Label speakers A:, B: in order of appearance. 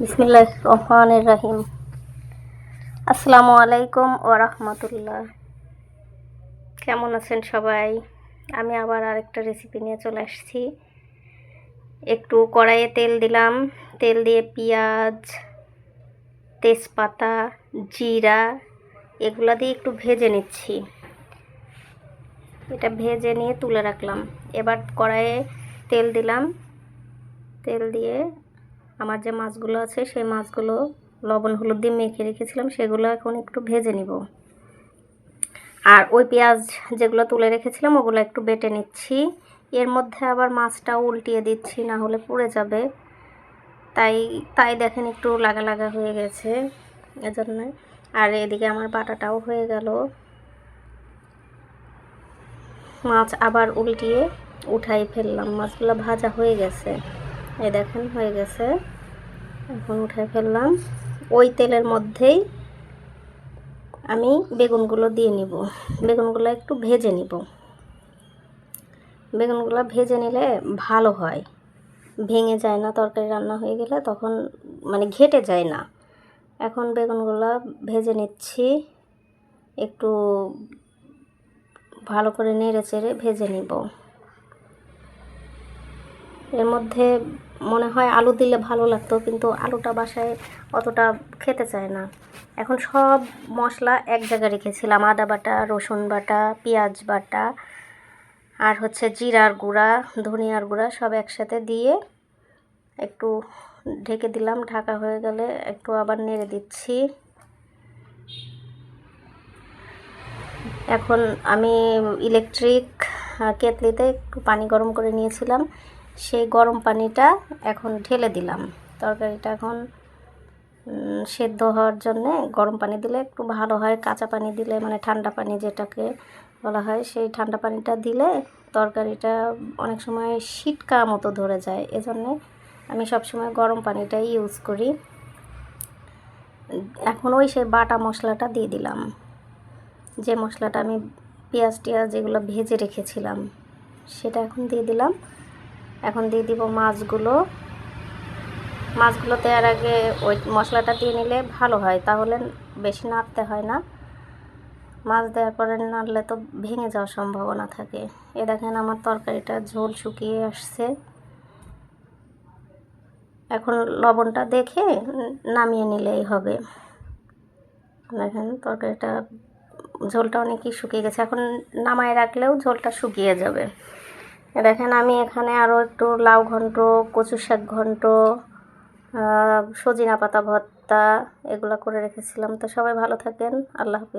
A: বিসমিল্লাহ রহমানের রাহিম। আসসালামু আলাইকুম ও কেমন আছেন সবাই? আমি আবার আরেকটা রেসিপি নিয়ে চলে আসছি। একটু কড়াইয়ে তেল দিলাম। তেল দিয়ে পেঁয়াজ, তেজপাতা, জিরা, এগুলা দিয়ে একটু ভেজে নিচ্ছি। এটা ভেজে নিয়ে তুলে রাখলাম। এবার কড়াইয়ে তেল দিলাম। তেল দিয়ে আমার যে মাছগুলো আছে, সেই মাছগুলো লবণ, হলুদ দিয়ে মেখে রেখেছিলাম, সেগুলো এখন একটু ভেজে নিব। আর ওই পেঁয়াজ যেগুলো তুলে রেখেছিলাম, ওগুলো একটু বেটে নিচ্ছি। এর মধ্যে আবার মাছটাও উল্টিয়ে দিচ্ছি, না হলে পুড়ে যাবে। তাই তাই দেখেন একটু লাগা লাগা হয়ে গেছে এজন্য। আর এদিকে আমার বাটাটাও হয়ে গেল। মাছ আবার উল্টিয়ে উঠাই ফেললাম, মাছগুলো ভাজা হয়ে গেছে। এই দেখেন, হয়ে গেছে। এখন উঠাই ফেললাম। ওই তেলের মধ্যেই আমি বেগুনগুলো দিয়ে নিব। বেগুনগুলো একটু ভেজে নিব। বেগুনগুলো ভেজে নিলে ভালো হয়। ভেঙে যায় না, তরকারি রান্না হয়ে গেলে তখন মানে ঘেটে যায় না। এখন বেগুনগুলো ভেজে নিচ্ছি। একটু ভালো করে নেড়ে চেড়ে ভেজে নিব। এর মধ্যে মনে হয় আলু দিলে ভালো লাগতো, কিন্তু আলুটা বাসায় অতটা খেতে চায় না। এখন সব মশলা এক জায়গায় রেখেছিলাম, আদা বাটা, রসুন বাটা, পেঁয়াজ বাটা, আর হচ্ছে জিরার গুঁড়া, ধনিয়ার গুঁড়া সব একসাথে দিয়ে একটু ঢেকে দিলাম। ঢাকা হয়ে গেলে একটু আবার নেড়ে দিচ্ছি। এখন আমি ইলেকট্রিক কেতলিতে একটু পানি গরম করে নিয়েছিলাম। সেই গরম পানিটা এখন ঢেলে দিলাম। তরকারিটা এখন সেদ্ধ হওয়ার জন্যে গরম পানি দিলে একটু ভালো হয়। কাঁচা পানি দিলে মানে ঠান্ডা পানি যেটাকে বলা হয়, সেই ঠান্ডা পানিটা দিলে তরকারিটা অনেক সময় শীতকা মতো ধরে যায়। এজন্যে আমি সবসময় গরম পানিটাই ইউজ করি। এখন ওই সেই বাটা মশলাটা দিয়ে দিলাম। যে মশলাটা আমি পেঁয়াজ টিয়াজ যেগুলো ভেজে রেখেছিলাম, সেটা এখন দিয়ে দিলাম। এখন দিয়ে দিব মাছগুলো। মাছগুলো দেওয়ার আগে ওই মশলাটা দিয়ে নিলে ভালো হয়, তাহলে বেশি নাড়তে হয় না। মাছ দেওয়ার পরে নাড়লে তো ভেঙে যাওয়ার সম্ভাবনা থাকে। এ দেখেন আমার তরকারিটা ঝোল শুকিয়ে আসছে। এখন লবণটা দেখে নামিয়ে নিলেই হবে। দেখেন তরকারিটা ঝোলটা অনেকই শুকিয়ে গেছে, এখন নামায় রাখলেও ঝোলটা শুকিয়ে যাবে। দেখেন আমি এখানে আরও একটু লাউ ঘন্ট কচু শাক ঘন্ট সজিনা পাতা ভর্তা এগুলো করে রেখেছিলাম। তো সবাই ভালো থাকেন। আল্লাহ হাফিজ।